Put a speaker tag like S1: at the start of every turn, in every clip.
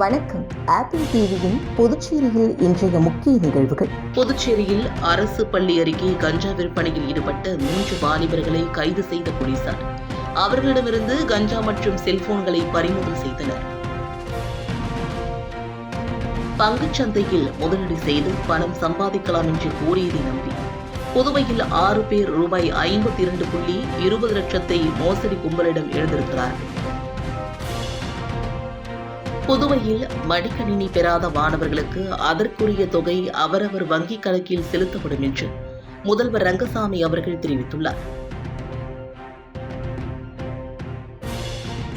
S1: வணக்கம். ஆப்பிள் டிவியின் புதுச்சேரியில் இன்றைய முக்கிய நிகழ்வுகள்.
S2: புதுச்சேரியில் அரசு பள்ளி அருகே கஞ்சா விற்பனையில் ஈடுபட்ட மூன்று வாலிபர்களை கைது செய்த போலீசார். அவர்களிடமிருந்து கஞ்சா மற்றும் செல்போன்களை பறிமுதல் செய்தனர். பங்குச்சந்தையில் முதலீடு செய்து பணம் சம்பாதிக்கலாம் என்று கூறியதை நம்பி புதுவையில் ஆறு பேர் ரூபாய் ஐம்பத்தி இரண்டு புள்ளி இருபது லட்சத்தை மோசடி கும்பலிடம் எழுந்திருக்கிறார்கள் புதுவையில் மடிக்கணினி பெறாத மாணவர்களுக்கு அதற்குரிய தொகை அவரவர் வங்கிக் கணக்கில் செலுத்தப்படும் என்று முதல்வர் ரங்கசாமி அவர்கள் தெரிவித்துள்ளார்.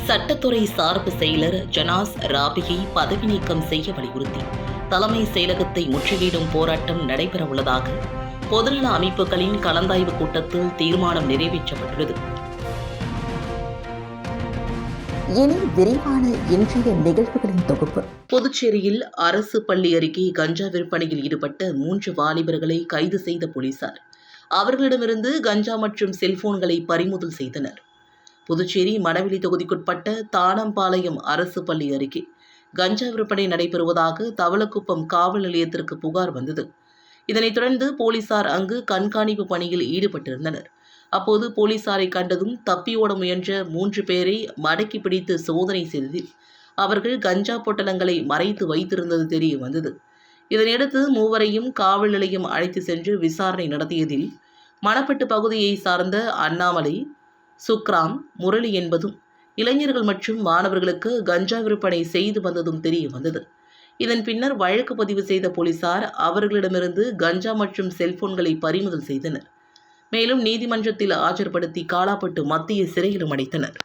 S2: சட்டத்துறை சார்பு செயலர் ஜனாஸ் ராபியை பதவி நீக்கம் செய்ய வலியுறுத்தி தலைமை செயலகத்தை முற்றுகையிடும் போராட்டம் நடைபெறவுள்ளதாக பொதுநல அமைப்புகளின் கலந்தாய்வு கூட்டத்தில் தீர்மானம் நிறைவேற்றப்பட்டுள்ளது.
S1: இனி விரைவான இன்றைய நிகழ்வுகளின் தொகுப்பு.
S2: புதுச்சேரியில் அரசு பள்ளி அருகே கஞ்சா விற்பனையில் ஈடுபட்ட மூன்று வாலிபர்களை கைது செய்த போலீசார். அவர்களிடமிருந்து கஞ்சா மற்றும் செல்போன்களை பறிமுதல் செய்தனர். புதுச்சேரி மணவெளி தொகுதிக்குட்பட்ட தானம்பாளையம் அரசு பள்ளி அருகே கஞ்சா விற்பனை நடைபெறுவதாக தவளக்குப்பம் காவல் நிலையத்திற்கு புகார் வந்தது. இதனைத் தொடர்ந்து போலீசார் அங்கு கண்காணிப்பு பணியில் ஈடுபட்டிருந்தனர். அப்போது போலீசாரை கண்டதும் தப்பி ஓட முயன்ற மூன்று பேரை மடக்கி பிடித்து சோதனை செய்ததில் அவர்கள் கஞ்சா பொட்டலங்களை மறைத்து வைத்திருந்தது தெரிய வந்தது. இதனையடுத்து மூவரையும் காவல் நிலையம் அழைத்து சென்று விசாரணை நடத்தியதில் மணப்பட்டு பகுதியை சார்ந்த அண்ணாமலை சுக்ராம் முரளி என்பதும் இளைஞர்கள் மற்றும் மாணவர்களுக்கு கஞ்சா விற்பனை செய்து வந்ததும் தெரிய வந்தது. இதன் பின்னர் வழக்கு பதிவு செய்த போலீசார் அவர்களிடமிருந்து கஞ்சா மற்றும் செல்போன்களை பறிமுதல் செய்தனர். மேலும் நீதிமன்றத்தில் ஆஜர்படுத்தி காலாப்பட்டு மத்திய சிறையிலும் அடைத்தனர்.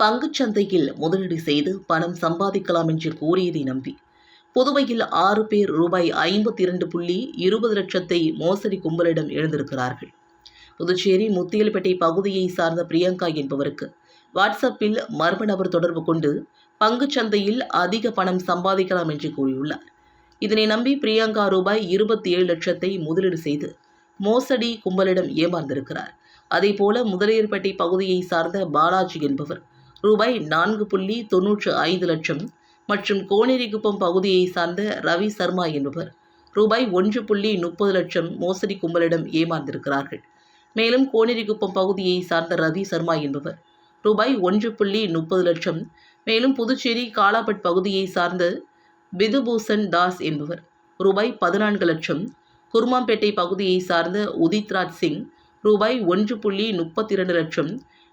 S2: பங்குச் சந்தையில் முதலீடு செய்து பணம் சம்பாதிக்கலாம் என்று கூறியதை நம்பி புதுவையில் ஆறு பேர் ரூபாய் ஐம்பத்தி இரண்டு புள்ளி இருபது லட்சத்தை மோசடி கும்பலிடம் எழுந்திருக்கிறார்கள். புதுச்சேரி முத்தியல்பேட்டை பகுதியை சார்ந்த பிரியங்கா என்பவருக்கு வாட்ஸ்அப்பில் மர்ம நபர் தொடர்பு கொண்டு பங்குச் சந்தையில் அதிக பணம் சம்பாதிக்கலாம் என்று கூறியுள்ளார். இதனை நம்பி பிரியங்கா ரூபாய் இருபத்தி ஏழு லட்சத்தை முதலீடு செய்து மோசடி கும்பலிடம் ஏமாந்திருக்கிறார். அதேபோல முதலியர்பட்டி பகுதியை சார்ந்த பாலாஜி என்பவர் ரூபாய் நான்கு புள்ளி தொன்னூற்று ஐந்து லட்சம் மற்றும் கோனேரிக்குப்பம் பகுதியை சார்ந்த ரவி சர்மா என்பவர் ரூபாய் ஒன்று புள்ளி முப்பது லட்சம் மோசடி கும்பலிடம் ஏமாந்திருக்கிறார்கள். மேலும் கோனேரிக்குப்பம் பகுதியை சார்ந்த ரவி சர்மா என்பவர் ரூபாய் ஒன்று புள்ளி முப்பது லட்சம் மேலும் புதுச்சேரி காலாபட் பகுதியை சார்ந்த விதுபூஷன் தாஸ் என்பவர். ரூபாய் பதினான்கு லட்சம். குருமாம்பேட்டை பகுதியை சார்ந்த உதித்ராஜ் சிங் ரூபாய் ஒன்று புள்ளி முப்பத்தி இரண்டு லட்சம்.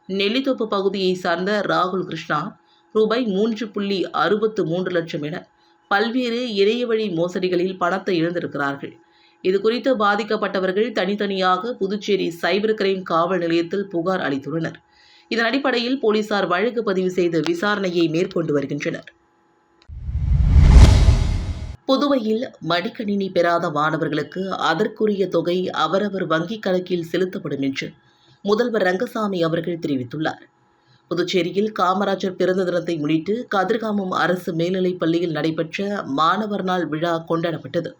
S2: நெல்லித்தோப்பு பகுதியை சார்ந்த ராகுல் கிருஷ்ணா ரூபாய் மூன்று புள்ளி அறுபத்து மூன்று லட்சம் என பல்வேறு இணையவழி மோசடிகளில் பணத்தை இழந்திருக்கிறார்கள். இது குறித்து பாதிக்கப்பட்டவர்கள் தனித்தனியாக புதுச்சேரி சைபர் கிரைம் காவல் நிலையத்தில் புகார் அளித்துள்ளனர். இதன் அடிப்படையில் போலீசார் வழக்கு பதிவு செய்து விசாரணையை மேற்கொண்டு வருகின்றனர். புதுவையில் மடிக்கணினி பெறாத மாணவர்களுக்கு அதற்குரிய தொகை அவரவர் வங்கிக் கணக்கில் செலுத்தப்படும் என்று முதல்வர் ரங்கசாமி அவர்கள் தெரிவித்துள்ளார். புதுச்சேரியில் காமராஜர் பிறந்த தினத்தை முன்னிட்டு கதிர்காமம் அரசு மேல்நிலைப் பள்ளியில் நடைபெற்ற மாணவர் நாள் விழா கொண்டாடப்பட்டது.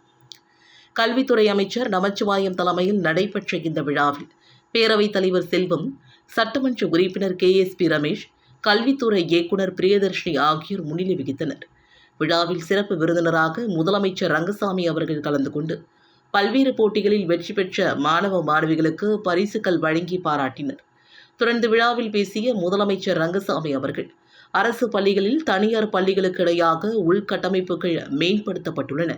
S2: கல்வித்துறை அமைச்சர் நமச்சிவாயம் தலைமையில் நடைபெற்ற இந்த விழாவில் பேரவைத் தலைவர் செல்வம் சட்டமன்ற உறுப்பினர் கே எஸ் பி ரமேஷ் கல்வித்துறை இயக்குனர் பிரியதர்ஷினி ஆகியோர் முன்னிலை வகித்தனர். விழாவில் சிறப்பு விருந்தினராக முதலமைச்சர் ரங்கசாமி அவர்கள் கலந்து கொண்டு பல்வேறு போட்டிகளில் வெற்றி பெற்ற மாணவ மாணவிகளுக்கு பரிசுகள் வழங்கி பாராட்டினர். தொடர்ந்து விழாவில் பேசிய முதலமைச்சர் ரங்கசாமி அவர்கள் அரசு பள்ளிகளில் தனியார் பள்ளிகளுக்கு இடையாக உள்கட்டமைப்புகள் மேம்படுத்தப்பட்டுள்ளன.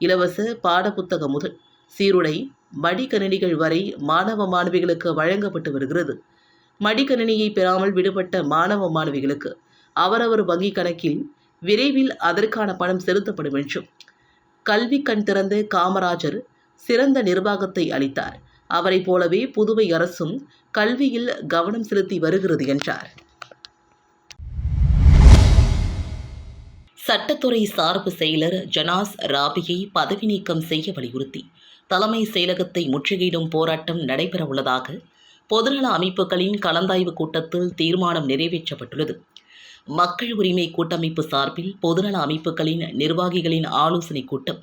S2: இலவச பாடப்புத்தகம் முதல் சீருடை மடிக்கணினிகள் வரை மாணவ மாணவிகளுக்கு வழங்கப்பட்டு வருகிறது. மடிக்கணினியை பெறாமல் விடுபட்ட மாணவ மாணவிகளுக்கு அவரவர் வங்கிக் கணக்கில் விரைவில் அதற்கான பணம் செலுத்தப்படும் என்றும் கல்வி கண் திறந்த காமராஜர் சிறந்த நிர்வாகத்தை அளித்தார். அவரைப் போலவே புதுவை அரசும் கல்வியில் கவனம் செலுத்தி வருகிறது என்றார். சட்டத்துறை சார்பு செயலர் ஜனாஸ் ராபியை பதவி நீக்கம் செய்ய வலியுறுத்தி தலைமை செயலகத்தை முற்றுகையிடும் போராட்டம் நடைபெறவுள்ளதாக பொதுநல அமைப்புகளின் கலந்தாய்வு கூட்டத்தில் தீர்மானம் நிறைவேற்றப்பட்டுள்ளது. மக்கள் உரிமை கூட்டமைப்பு சார்பில் பொதுநல அமைப்புகளின் நிர்வாகிகளின் ஆலோசனைக் கூட்டம்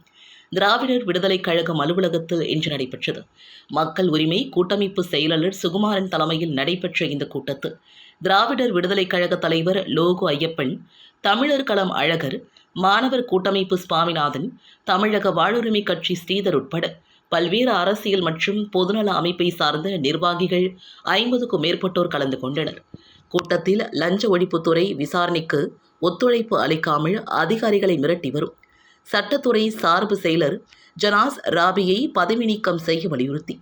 S2: திராவிடர் விடுதலைக் கழகம் அலுவலகத்தில் இன்று நடைபெற்றது. மக்கள் உரிமை கூட்டமைப்பு செயலாளர் சுகுமாரன் தலைமையில் நடைபெற்ற இந்த கூட்டத்தில் திராவிடர் விடுதலைக் கழக தலைவர் லோகு ஐயப்பன் தமிழர் களம் அழகர் மாணவர் கூட்டமைப்பு சுவாமிநாதன் தமிழக வாழ்வுரிமை கட்சி ஸ்ரீதர் உட்பட பல்வேறு அரசியல் மற்றும் பொதுநல அமைப்பை சார்ந்த நிர்வாகிகள் ஐம்பதுக்கும் மேற்பட்டோர் கலந்து கொண்டனர். கூட்டத்தில் லஞ்ச ஒழிப்புத்துறை விசாரணைக்கு ஒத்துழைப்பு அளிக்காமல் அதிகாரிகளை மிரட்டி வரும். சட்டத்துறை சார்பு செயலர் ஜனாஸ் ராபியை பதவி நீக்கம் செய்ய வலியுறுத்தி.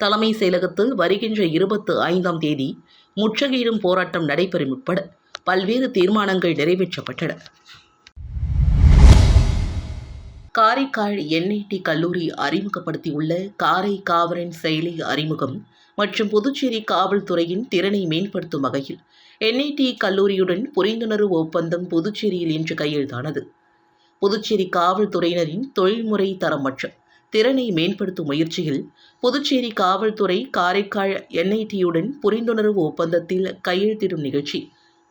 S2: தலைமை செயலகத்தில் வருகின்ற இருபத்து ஐந்தாம் தேதி முற்றுகையிடும் போராட்டம் நடைபெறும் உட்பட பல்வேறு தீர்மானங்கள் நிறைவேற்றப்பட்டன. காரைக்கால் என்ஐடி கல்லூரி அறிமுகப்படுத்தியுள்ள காரை காவரன் செயலி அறிமுகம் மற்றும் புதுச்சேரி காவல்துறையின் திறனை மேம்படுத்தும் வகையில் என்ஐடி கல்லூரியுடன் புரிந்துணர்வு ஒப்பந்தம் புதுச்சேரியில் இன்று கையெழுத்தானது. புதுச்சேரி காவல்துறையினரின் தொழில்முறை தரம் மற்றும் திறனை மேம்படுத்தும் முயற்சியில் புதுச்சேரி காவல்துறை காரைக்கால் என்ஐடியுடன் புரிந்துணர்வு ஒப்பந்தத்தில் கையெழுத்திடும் நிகழ்ச்சி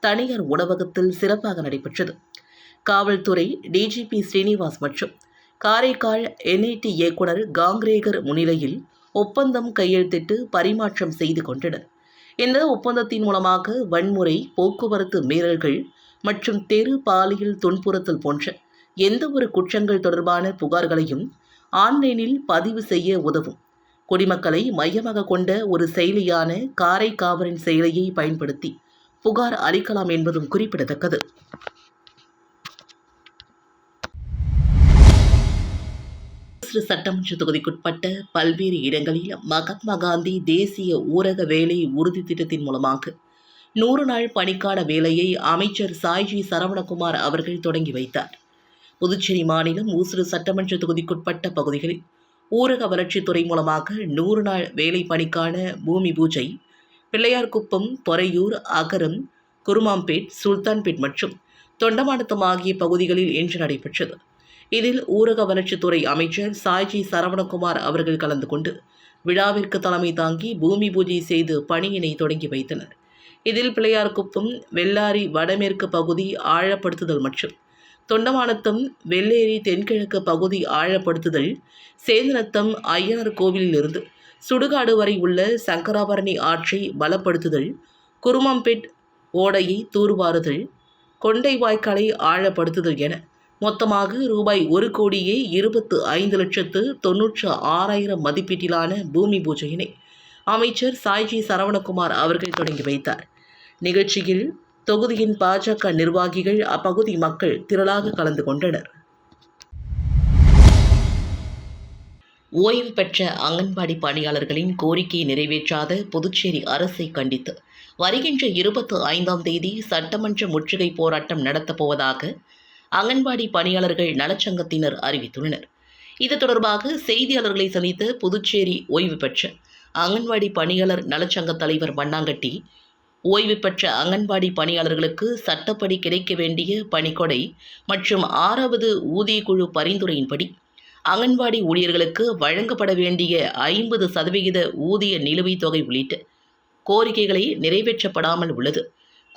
S2: தனியார் உணவகத்தில் சிறப்பாக நடைபெற்றது. காவல்துறை டிஜிபி ஸ்ரீனிவாஸ் மற்றும் காரைக்கால் என்ஐடி இயக்குனர் காங்கிரேகர் முன்னிலையில் ஒப்பந்தம் கையெழுத்திட்டு பரிமாற்றம் செய்து கொண்டனர். இந்த ஒப்பந்தத்தின் மூலமாக வன்முறை போக்குவரத்து மீறல்கள் மற்றும் தெரு பாலியல் துன்புறுத்தல் போன்ற எந்த ஒரு குற்றங்கள் தொடர்பான புகார்களையும் ஆன்லைனில் பதிவு செய்ய உதவும். குடிமக்களை மையமாக கொண்ட ஒரு செயலியான காரை காவலின் செயலியை பயன்படுத்தி புகார் அளிக்கலாம் என்பதும் குறிப்பிடத்தக்கது. சிறு சட்டமன்ற தொகுதிக்குட்பட்ட பல்வேறு இடங்களில் மகாத்மா காந்தி தேசிய ஊரக வேலை உறுதி திட்டத்தின் மூலமாக நூறு நாள் பணிக்கான வேலையை அமைச்சர் சாய்ஜி சரவணகுமார் அவர்கள் தொடங்கி வைத்தார். புதுச்சேரி மாநிலம் ஊசுறு சட்டமன்ற தொகுதிக்குட்பட்ட பகுதிகளில் ஊரக வளர்ச்சித்துறை மூலமாக நூறு நாள் வேலை பணிக்கான பூமி பூஜை பிள்ளையார்குப்பம் பொறையூர் அகரம் குருமாம்பேட் சுல்தான்பேட் மற்றும் தொண்டமானத்தம் ஆகிய பகுதிகளில் இன்று நடைபெற்றது. இதில் ஊரக வளர்ச்சித்துறை அமைச்சர் சாய்ஜி சரவணகுமார் அவர்கள் கலந்து கொண்டு விழாவிற்கு தலைமை தாங்கி பூமி பூஜை செய்து பணியினை தொடங்கி வைத்தனர். இதில் பிள்ளையார்குப்பம் வெள்ளாரி வடமேற்கு பகுதி ஆழப்படுத்துதல் மற்றும் தொண்டமானத்தம் வெள்ளேரி தென்கிழக்கு பகுதி ஆழப்படுத்துதல் சேந்தனத்தம் ஐயனார் கோவிலிலிருந்து சுடுகாடு வரை உள்ள சங்கராபரணி ஆற்றை பலப்படுத்துதல் குருமம்பேட் ஓடையை தூர்வாறுதல் கொண்டை வாய்க்காலை ஆழப்படுத்துதல் என மொத்தமாக ரூபாய் ஒரு கோடியே இருபத்து ஐந்து லட்சத்து தொன்னூற்று ஆறாயிரம் மதிப்பீட்டிலான பூமி பூஜையினை அமைச்சர் சாய்ஜி சரவணகுமார் அவர்கள் தொடங்கி வைத்தார். நிகழ்ச்சியில் தொகுதியின் பாஜக நிர்வாகிகள் அப்பகுதி மக்கள் திரளாக கலந்து கொண்டனர். ஓய்வு பெற்ற அங்கன்வாடி பணியாளர்களின் கோரிக்கையை நிறைவேற்றாத புதுச்சேரி அரசை கண்டித்து வருகின்ற இருபத்து ஐந்தாம் தேதி சட்டமன்ற முற்றுகை போராட்டம் நடத்தப்போவதாக அங்கன்வாடி பணியாளர்கள் நலச்சங்கத்தினர் அறிவித்துள்ளனர். இது தொடர்பாக செய்தியாளர்களை சந்தித்த புதுச்சேரி ஓய்வு பெற்ற அங்கன்வாடி பணியாளர் நலச்சங்க தலைவர் மண்ணாங்கட்டி ஓய்வு பெற்ற அங்கன்வாடி பணியாளர்களுக்கு சட்டப்படி கிடைக்க வேண்டிய பணிக்கொடை மற்றும் ஆறாவது ஊதியக்குழு பரிந்துரையின்படி அங்கன்வாடி ஊழியர்களுக்கு வழங்கப்பட வேண்டிய ஐம்பது சதவிகித ஊதிய நிலுவைத் தொகை உள்ளிட்ட கோரிக்கைகளை நிறைவேற்றப்படாமல் உள்ளது.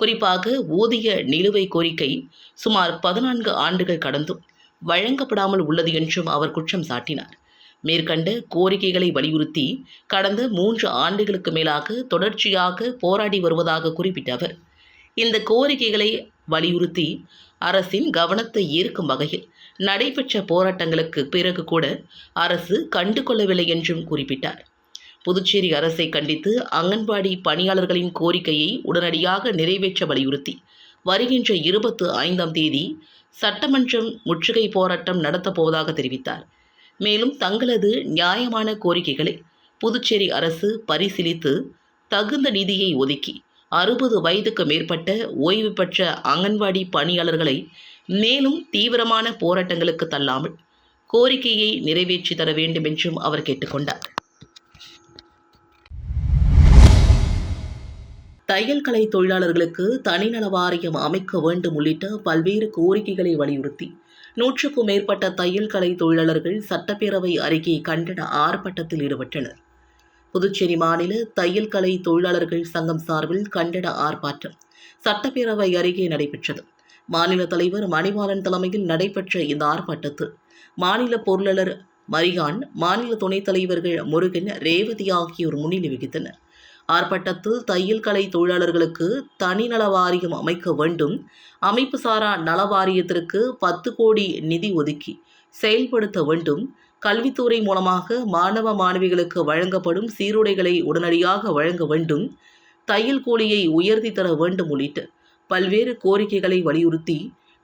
S2: குறிப்பாக ஊதிய நிலுவை கோரிக்கை சுமார் பதினான்கு ஆண்டுகள் கடந்தும் வழங்கப்படாமல் உள்ளது என்றும் அவர் குற்றம் சாட்டினார். மேற்கண்ட கோரிக்கைகளை வலியுறுத்தி கடந்த மூன்று ஆண்டுகளுக்கு மேலாக தொடர்ச்சியாக போராடி வருவதாக குறிப்பிட்ட அவர் இந்த கோரிக்கைகளை வலியுறுத்தி அரசின் கவனத்தை ஈர்க்கும் வகையில் நடைபெற்ற போராட்டங்களுக்கு பிறகு கூட அரசு கண்டு கொள்ளவில்லை என்றும் குறிப்பிட்டார். புதுச்சேரி அரசை கண்டித்து அங்கன்வாடி பணியாளர்களின் கோரிக்கையை உடனடியாக நிறைவேற்ற வலியுறுத்தி. வருகின்ற இருபத்து ஐந்தாம் தேதி சட்டமன்றம் முற்றுகை போராட்டம் நடத்தப்போவதாக தெரிவித்தார். மேலும் தங்களது நியாயமான கோரிக்கைகளை புதுச்சேரி அரசு பரிசீலித்து தகுந்த நிதியை ஒதுக்கி அறுபது வயதுக்கு மேற்பட்ட ஓய்வு பெற்ற அங்கன்வாடி பணியாளர்களை மேலும் தீவிரமான போராட்டங்களுக்கு தள்ளாமல் கோரிக்கையை நிறைவேற்றி தர வேண்டும் என்றும் அவர் கேட்டுக்கொண்டார். தையல் கலை தொழிலாளர்களுக்கு தனிநல வாரியம் அமைக்க வேண்டும் உள்ளிட்ட பல்வேறு கோரிக்கைகளை வலியுறுத்தி நூற்றுக்கும் மேற்பட்ட தையல் கலை தொழிலாளர்கள் சட்டப்பேரவை அருகே கண்டன ஆர்ப்பாட்டத்தில் ஈடுபட்டனர். புதுச்சேரி மாநில தையல் கலை தொழிலாளர்கள் சங்கம் சார்பில் கண்டன ஆர்ப்பாட்டம் சட்டப்பேரவை அருகே நடைபெற்றது. மாநில தலைவர் மணிவாளன் தலைமையில் நடைபெற்ற இந்த ஆர்ப்பாட்டத்தில் மாநில பொருளாளர் மரிகான் மாநில துணைத் தலைவர்கள் முருகன் ரேவதி ஆகியோர் முன்னிலை வகித்தனர். ஆர்ப்பாட்டத்தில் தையல் கலை தொழிலாளர்களுக்கு தனிநல வாரியம் அமைக்க வேண்டும். அமைப்பு சாரா நல வாரியத்திற்கு பத்து கோடி நிதி ஒதுக்கி செயல்படுத்த வேண்டும். கல்வித்துறை மூலமாக மாணவ மாணவிகளுக்கு வழங்கப்படும் சீருடைகளை உடனடியாக வழங்க வேண்டும். தையல் கூலியை உயர்த்தி தர வேண்டும் உள்ளிட்ட பல்வேறு கோரிக்கைகளை வலியுறுத்தி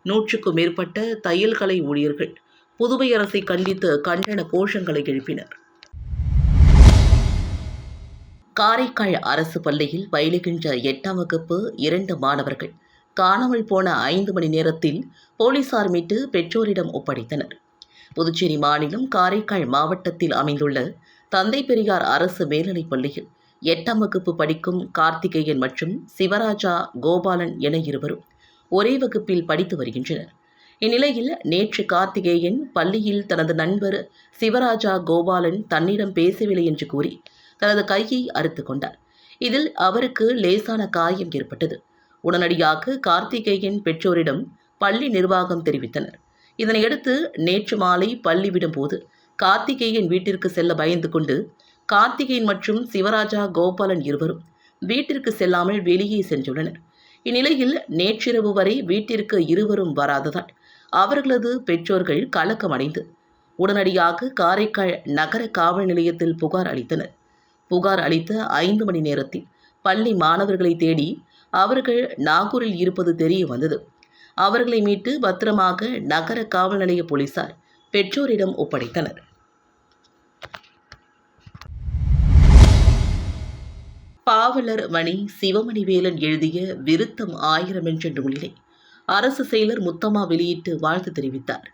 S2: நூற்றுக்கும் மேற்பட்ட தையல் கலை ஊழியர்கள் புதுவை அரசை கண்டித்து கண்டன கோஷங்களை எழுப்பினர். காரைக்கால் அரசு பள்ளியில் பயிலுகின்ற எட்டாம் வகுப்பு இரண்டு மாணவர்கள் காணாமல் போன ஐந்து மணி நேரத்தில் போலீசார் மீட்டு பெற்றோரிடம் ஒப்படைத்தனர். புதுச்சேரி மாநிலம் காரைக்கால் மாவட்டத்தில் அமைந்துள்ள தந்தை பெரியார் அரசு மேல்நிலைப் பள்ளியில் எட்டாம் வகுப்பு படிக்கும் கார்த்திகேயன் மற்றும் சிவராஜா கோபாலன் என இருவரும் ஒரே வகுப்பில் படித்து வருகின்றனர். இந்நிலையில் நேற்று கார்த்திகேயன் பள்ளியில் தனது நண்பர் சிவராஜா கோபாலன் தன்னிடம் பேசவில்லை என்று கூறி தனது கையை அறுத்து கொண்டார். இதில் அவருக்கு லேசான காயம் ஏற்பட்டது. உடனடியாக கார்த்திகேயன் பெற்றோரிடம் பள்ளி நிர்வாகம் தெரிவித்தனர். இதனையடுத்து நேற்று மாலை பள்ளி விடும்போது கார்த்திகேயன் வீட்டிற்கு செல்ல பயந்து கொண்டு கார்த்திகேயன் மற்றும் சிவராஜா கோபாலன் இருவரும் வீட்டிற்கு செல்லாமல் வெளியே சென்றுள்ளனர். இந்நிலையில் நேற்றிரவு வரை வீட்டிற்கு இருவரும் வராததால் அவர்களது பெற்றோர்கள் கலக்கமடைந்து உடனடியாக காரைக்கால் நகர காவல் நிலையத்தில் புகார் அளித்தனர். புகார் அளித்த ஐந்து மணி நேரத்தில் பள்ளி மாணவர்களை தேடி அவர்கள் நாகூரில் இருப்பது தெரிய வந்தது. அவர்களை மீட்டு பத்திரமாக நகர காவல் நிலைய போலீசார் பெற்றோரிடம் ஒப்படைத்தனர். பாவலர் மணி சிவமணிவேலன் எழுதிய விருத்தம் ஆயிரம் என்ற நூலினை அரசு செயலர் முத்தம்மா வெளியிட்டு வாழ்த்து தெரிவித்தார்.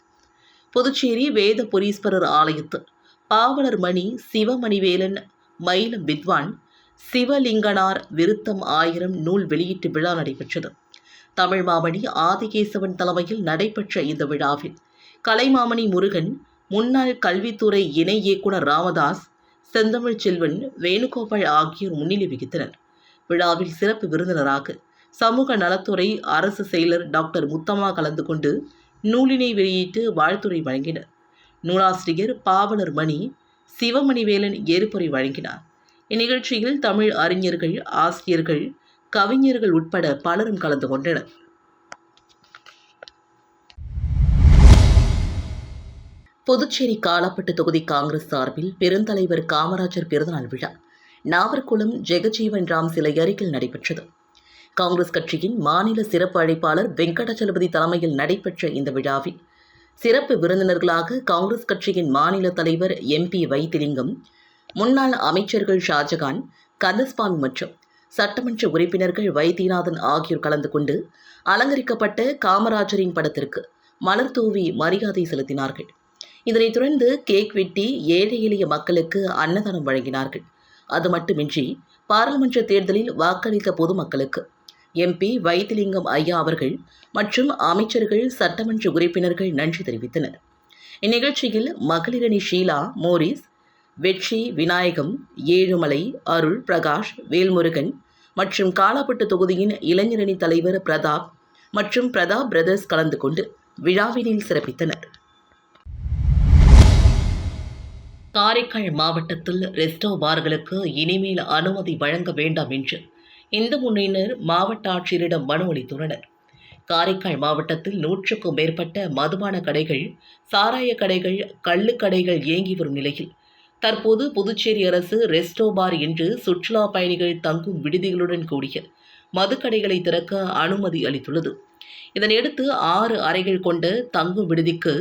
S2: புதுச்சேரி வேத புரீஸ்வரர் ஆலயத்தில் பாவலர் மணி சிவமணிவேலன் மயிலம் வித்வான் சிவலிங்கனார் விருத்தம் ஆயிரம் நூல் வெளியீட்டு விழா நடைபெற்றது. தமிழ் மாமணி ஆதிகேசவன் தலைமையில் நடைபெற்ற இந்த விழாவில் கலைமாமணி முருகன் முன்னாள் கல்வித்துறை இணை இயக்குனர் ராமதாஸ் செந்தமிழ் செல்வன் வேணுகோபால் ஆகியோர் முன்னிலை வகித்தனர். விழாவில் சிறப்பு விருந்தினராக சமூக நலத்துறை அரசு செயலர் டாக்டர் முத்தம்மா கலந்து கொண்டு நூலினை வெளியிட்டு வாழ்த்துறை வழங்கினர். நூலாசிரியர் பாவலர் மணி சிவமணிவேலன் ஏறுபொறை வழங்கினார். இந்நிகழ்ச்சியில் தமிழ் அறிஞர்கள் ஆசிரியர்கள் கவிஞர்கள் உட்பட பலரும் கலந்து கொண்டனர். புதுச்சேரி காலாப்பட்டு தொகுதி காங்கிரஸ் சார்பில் பெருந்தலைவர் காமராஜர் பிறந்தநாள் விழா நாவர்குளம் ஜெகஜீவன் ராம் சிலை அருகில் நடைபெற்றது. காங்கிரஸ் கட்சியின் மாநில சிறப்பு அழைப்பாளர் வெங்கடச்சலபதி தலைமையில் நடைபெற்ற இந்த விழாவில் சிறப்பு விருந்தினர்களாக காங்கிரஸ் கட்சியின் மாநில தலைவர் எம்பி வைத்திலிங்கம் முன்னாள் அமைச்சர்கள் ஷாஜகான் கந்தஸ்வாமி மற்றும் சட்டமன்ற உறுப்பினர்கள் வைத்தியநாதன் ஆகியோர் கலந்து கொண்டு அலங்கரிக்கப்பட்ட காமராஜரின் படத்திற்கு மலர் தூவி மரியாதை செலுத்தினார்கள். இதனைத் தொடர்ந்து கேக் வெட்டி ஏழை எளிய மக்களுக்கு அன்னதானம் வழங்கினார்கள். அது மட்டுமின்றி பாராளுமன்ற தேர்தலில் வாக்களித்த பொதுமக்களுக்கு எம்பி வைத்திலிங்கம் ஐயா அவர்கள் மற்றும் அமைச்சர்கள் சட்டமன்ற உறுப்பினர்கள் நன்றி தெரிவித்தனர். இந்நிகழ்ச்சியில் மகளிரணி ஷீலா மோரிஸ் வெற்றி விநாயகம் ஏழுமலை அருள் பிரகாஷ் வேல்முருகன் மற்றும் காலாப்பட்டு தொகுதியின் இளைஞரணி தலைவர் பிரதாப் மற்றும் பிரதாப் பிரதர்ஸ் கலந்து கொண்டு விழாவினில் சிறப்பித்தனர். காரைக்கால் மாவட்டத்தில் ரெஸ்டோ பார்களுக்கு இனிமேல் அனுமதி வழங்க வேண்டாம் என்று இந்து முன்னணியினர் மாவட்ட ஆட்சியரிடம் மனு அளித்துள்ளனர். காரைக்கால் மாவட்டத்தில் நூற்றுக்கும் மேற்பட்ட மதுபான கடைகள் சாராய கடைகள் கள்ளுக்கடைகள் இயங்கி வரும் நிலையில் தற்போது புதுச்சேரி அரசு ரெஸ்டோ பார் என்று சுற்றுலா பயணிகள் தங்கும் விடுதிகளுடன் கூடிய மதுக்கடைகளை திறக்க அனுமதி அளித்துள்ளது. இதனையடுத்து ஆறு அறைகள் கொண்ட தங்கும் விடுதிக்கு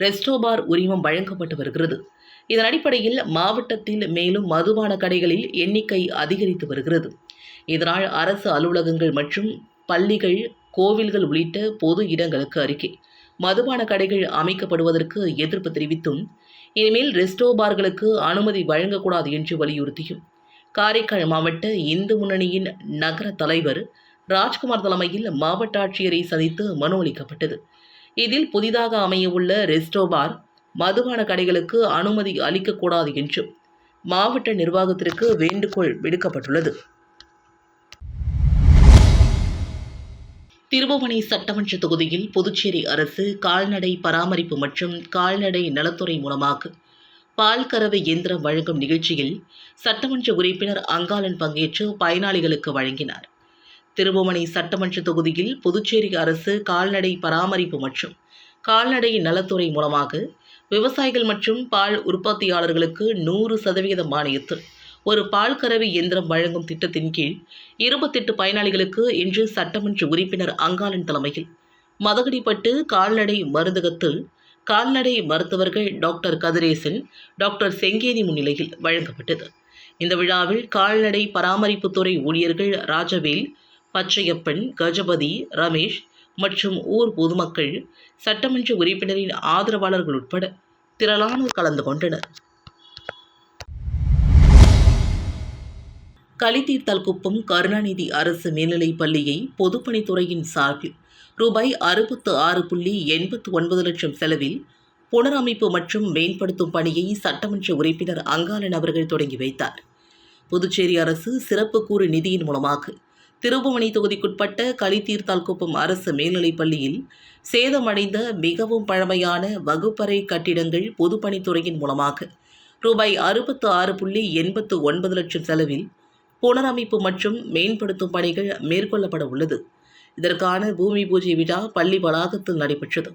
S2: ரெஸ்டோ பார் உரிமம் வழங்கப்பட்டு வருகிறது. இதன் அடிப்படையில் மாவட்டத்தில் மேலும் மதுபான கடைகளில் எண்ணிக்கை அதிகரித்து வருகிறது. இதனால் அரசு அலுவலகங்கள் மற்றும் பள்ளிகள் கோவில்கள் உள்ளிட்ட பொது இடங்களுக்கு அருகே மதுபான கடைகள் அமைக்கப்படுவதற்கு எதிர்ப்பு தெரிவித்தும் இனிமேல் ரெஸ்டோ பார்களுக்கு அனுமதி வழங்கக்கூடாது என்று வலியுறுத்தியும் காரைக்கால் மாவட்ட இந்து முன்னணியின் நகர தலைவர் ராஜ்குமார் தலைமையில் மாவட்ட ஆட்சியரை சந்தித்து மனு அளிக்கப்பட்டது. இதில் புதிதாக அமையவுள்ள ரெஸ்டோ பார் மதுபான கடைகளுக்கு அனுமதி அளிக்கக்கூடாது என்றும் மாவட்ட நிர்வாகத்திற்கு வேண்டுகோள் விடுக்கப்பட்டுள்ளது. திருபுவனை சட்டமன்ற தொகுதியில் புதுச்சேரி அரசு கால்நடை பராமரிப்பு மற்றும் கால்நடை நலத்துறை மூலமாக பால் கறவை இயந்திரம் வழங்கும் நிகழ்ச்சியில் சட்டமன்ற உறுப்பினர் அங்காளன் பங்கேற்று பயனாளிகளுக்கு வழங்கினார். திருபுவனை சட்டமன்ற தொகுதியில் புதுச்சேரி அரசு கால்நடை பராமரிப்பு மற்றும் கால்நடை நலத்துறை மூலமாக விவசாயிகள் மற்றும் பால் உற்பத்தியாளர்களுக்கு நூறு சதவிகித மானியத்தில் ஒரு பால் கறவை இயந்திரம் வழங்கும் திட்டத்தின் கீழ் இருபத்தெட்டு பயனாளிகளுக்கு இன்று சட்டமன்ற உறுப்பினர் அங்காளன் தலைமையில் மதகடிப்பட்டு கால்நடை மருந்தகத்தில் கால்நடை மருத்துவர்கள் டாக்டர் கதிரேசன் டாக்டர் செங்கேதி முன்னிலையில் வழங்கப்பட்டது. இந்த விழாவில் கால்நடை பராமரிப்புத்துறை ஊழியர்கள் ராஜவேல் பச்சையப்பன் கஜபதி ரமேஷ் மற்றும் ஊர் பொதுமக்கள் சட்டமன்ற உறுப்பினரின் ஆதரவாளர்கள் உட்பட திரளானோர் கலந்து கொண்டனர். கலித்தீர்த்தல் குப்பம் கருணாநிதி அரசு மேல்நிலைப் பள்ளியை பொதுப்பணித்துறையின் சார்பில் ரூபாய் அறுபத்து ஆறு புள்ளி எண்பத்து ஒன்பது லட்சம் செலவில் புனரமைப்பு மற்றும் மேம்படுத்தும் பணியை சட்டமன்ற உறுப்பினர் அங்காளன் அவர்கள் தொடங்கி வைத்தார். புதுச்சேரி அரசு சிறப்பு கூறு நிதியின் மூலமாக திருபுவனை தொகுதிக்குட்பட்ட களித்தீர்த்தால் குப்பம் அரசு மேல்நிலைப் பள்ளியில் சேதமடைந்த மிகவும் பழமையான வகுப்பறை கட்டிடங்கள் பொதுப்பணித்துறையின் மூலமாக ரூபாய் அறுபத்து ஆறு புள்ளி எண்பத்து ஒன்பது லட்சம் செலவில் புனரமைப்பு மற்றும் மேம்படுத்தும் பணிகள் மேற்கொள்ளப்பட உள்ளது. இதற்கான பூமி பூஜை விழா பள்ளி வளாகத்தில் நடைபெற்றது.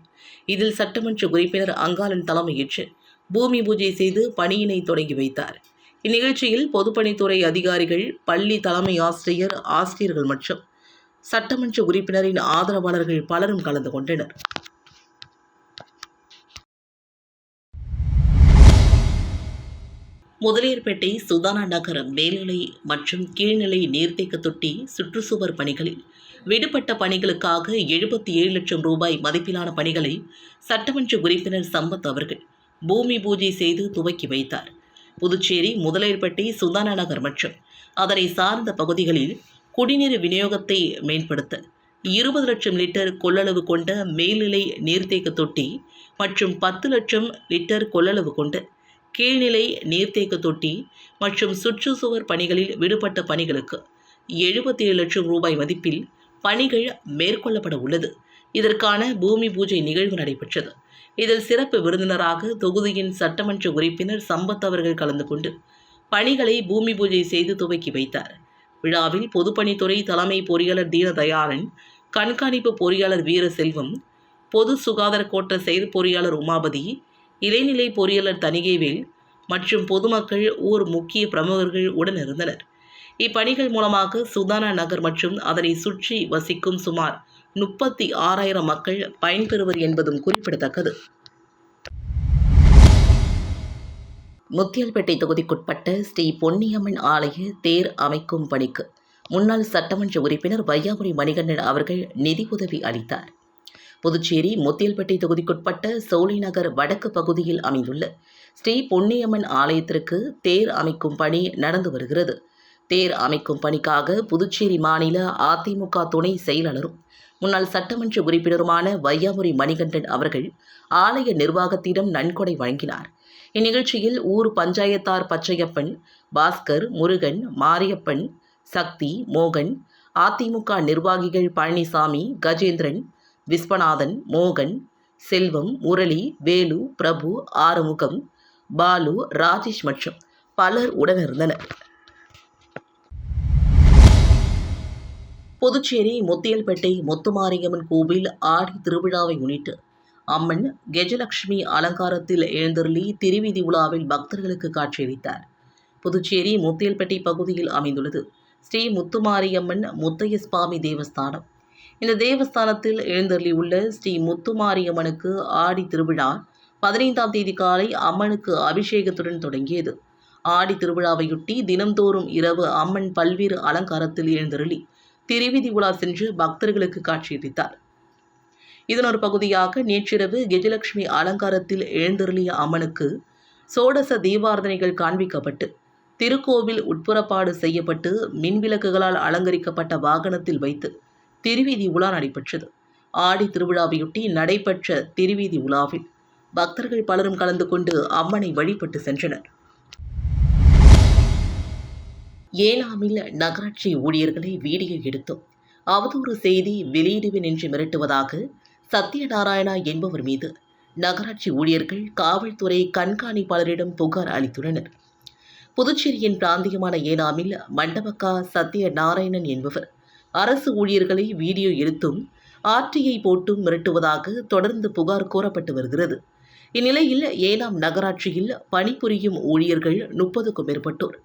S2: இதில் சட்டமன்ற உறுப்பினர் அங்காளன் தலைமையேற்று பூமி பூஜை செய்து பணியினை தொடங்கி வைத்தார். இந்நிகழ்ச்சியில் பொதுப்பணித்துறை அதிகாரிகள் பள்ளி தலைமை ஆசிரியர் ஆசிரியர்கள் மற்றும் சட்டமன்ற உறுப்பினரின் ஆதரவாளர்கள் பலரும் கலந்து கொண்டனர். முதலியார்பேட்டை சுதானா நகரம் மேல்நிலை மற்றும் கீழ்நிலை நீர்த்தேக்க தொட்டி சுற்றுச்சுவர் பணிகளில் விடுபட்ட பணிகளுக்காக எழுபத்தி ஏழு லட்சம் ரூபாய் மதிப்பிலான பணிகளை சட்டமன்ற உறுப்பினர் சம்பத் அவர்கள் பூமி பூஜை செய்து துவக்கி வைத்தார். புதுச்சேரி முதலியர்பேட்டை சுதானா நகர் மற்றும் அதனை சார்ந்த பகுதிகளில் குடிநீர் விநியோகத்தை மேம்படுத்த இருபது லட்சம் லிட்டர் கொள்ளளவு கொண்ட மேல்நிலை நீர்த்தேக்க தொட்டி மற்றும் பத்து லட்சம் லிட்டர் கொள்ளளவு கொண்ட கீழ்நிலை நீர்த்தேக்க தொட்டி மற்றும் சுற்றுச்சுவர் பணிகளில் விடுபட்ட பணிகளுக்கு எழுபத்தி ஏழு லட்சம் ரூபாய் மதிப்பில் பணிகள் மேற்கொள்ளப்பட உள்ளது. இதற்கான பூமி பூஜை நிகழ்வு நடைபெற்றது. இதில் சிறப்பு விருந்தினராக தொகுதியின் சட்டமன்ற உறுப்பினர் சம்பத் அவர்கள் கலந்து கொண்டு பணிகளை பூமி பூஜை செய்து துவக்கி வைத்தார். விழாவில் பொதுப்பணித்துறை தலைமை பொறியாளர் தீனதயாளன் கண்காணிப்பு பொறியாளர் வீரசெல்வம் பொது சுகாதார கோட்ட செயற்பொறியாளர் உமாபதி இளைநிலை பொறியாளர் தணிகைவேல் மற்றும் பொதுமக்கள் ஊர் முக்கிய பிரமுகர்கள் உடனிருந்தனர் இப்பணிகள் மூலமாக சுதானா நகர் மற்றும் அதனை சுற்றி வசிக்கும் சுமார் முப்பத்தி ஆறாயிரம் மக்கள் பயன்பெறுவர் என்பதும் குறிப்பிடத்தக்கது. முத்தியல்பேட்டை தொகுதிக்குட்பட்ட ஸ்ரீ பொன்னியம்மன் ஆலய தேர் அமைக்கும் பணிக்கு முன்னாள் சட்டமன்ற உறுப்பினர் வையாபுரி மணிகண்டன் அவர்கள் நிதி உதவி அளித்தார். புதுச்சேரி முத்தியல்பேட்டை தொகுதிக்குட்பட்ட சோழிநகர் வடக்கு பகுதியில் அமைந்துள்ள ஸ்ரீ பொன்னியம்மன் ஆலயத்திற்கு தேர் அமைக்கும் பணி நடந்து வருகிறது. தேர் அமைக்கும் பணிக்காக புதுச்சேரி மாநில அதிமுக துணை செயலாளரும் முன்னாள் சட்டமன்ற உறுப்பினருமான வையாமுரி மணிகண்டன் அவர்கள் ஆலய நிர்வாகத்திடம் நன்கொடை வழங்கினார். இந்நிகழ்ச்சியில் ஊர் பஞ்சாயத்தார் பச்சையப்பன் பாஸ்கர் முருகன் மாரியப்பன் சக்தி மோகன் அதிமுக நிர்வாகிகள் பழனிசாமி கஜேந்திரன் விஸ்வநாதன் மோகன் செல்வம் முரளி வேலு பிரபு ஆறுமுகம் பாலு ராஜேஷ் மற்றும் பலர் உடனிருந்தனர். புதுச்சேரி முத்தியல்பேட்டை முத்துமாரியம்மன் கோவில் ஆடி திருவிழாவை முன்னிட்டு அம்மன் கெஜலட்சுமி அலங்காரத்தில் எழுந்தருளி திருவிதி உலாவில் பக்தர்களுக்கு காட்சியளித்தார். புதுச்சேரி முத்தியல்பேட்டை பகுதியில் அமைந்துள்ளது ஸ்ரீ முத்துமாரியம்மன் முத்தைய சுவாமி தேவஸ்தானம். இந்த தேவஸ்தானத்தில் எழுந்தருளியுள்ள ஸ்ரீ முத்துமாரியம்மனுக்கு ஆடி திருவிழா பதினைந்தாம் தேதி காலை அம்மனுக்கு அபிஷேகத்துடன் தொடங்கியது. ஆடி திருவிழாவையொட்டி தினம்தோறும் இரவு அம்மன் பல்வேறு அலங்காரத்தில் எழுந்தருளி திருவிதி உலா சென்று பக்தர்களுக்கு காட்சியளித்தார் இதன் ஒரு பகுதியாக நேற்றிரவு கஜலட்சுமி அலங்காரத்தில் எழுந்தருளிய அம்மனுக்கு சோடச தீபாரதனைகள் காண்பிக்கப்பட்டு திருக்கோவில் உட்புறப்பாடு செய்யப்பட்டு மின்விளக்குகளால் அலங்கரிக்கப்பட்ட வாகனத்தில் வைத்து திருவீதி உலா நடைபெற்றது. ஆடி திருவிழாவையொட்டி நடைபெற்ற திருவீதி உலாவில் பக்தர்கள் பலரும் கலந்து கொண்டு அம்மனை வழிபட்டு சென்றனர். ஏனாமில் நகராட்சி ஊழியர்களை வீடியோ எடுத்தும். அவதூறு செய்தி வெளியிடுவேன் என்று மிரட்டுவதாக சத்யநாராயணா என்பவர் மீது நகராட்சி ஊழியர்கள் காவல்துறை கண்காணிப்பாளரிடம் புகார் அளித்துள்ளனர். புதுச்சேரியின் பிராந்தியமான ஏனாமில் மண்டபக்கா சத்ய நாராயணன் என்பவர் அரசு ஊழியர்களை வீடியோ எடுத்தும் ஆர்டிஐ போட்டும் மிரட்டுவதாக தொடர்ந்து புகார் கூறப்பட்டு வருகிறது. இந்நிலையில் ஏனாம் நகராட்சியில் பணிபுரியும் ஊழியர்கள் முப்பதுக்கும் மேற்பட்டோர்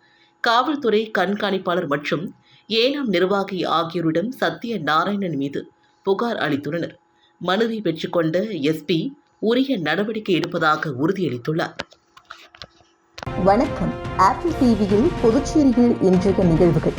S2: காவல்துறை கண்காணிப்பாளர் மற்றும் ஏனாம் நிர்வாகி ஆகியோரிடம் சத்ய நாராயணன் மீது புகார் அளித்துள்ளனர். மனுவை பெற்றுக்கொண்ட எஸ்பி உரிய நடவடிக்கை எடுப்பதாக உறுதியளித்துள்ளார்.
S1: வணக்கம். ஆப்பிள் டிவியில் புதுச்சேரியில் இன்றைய நிகழ்வுகள்.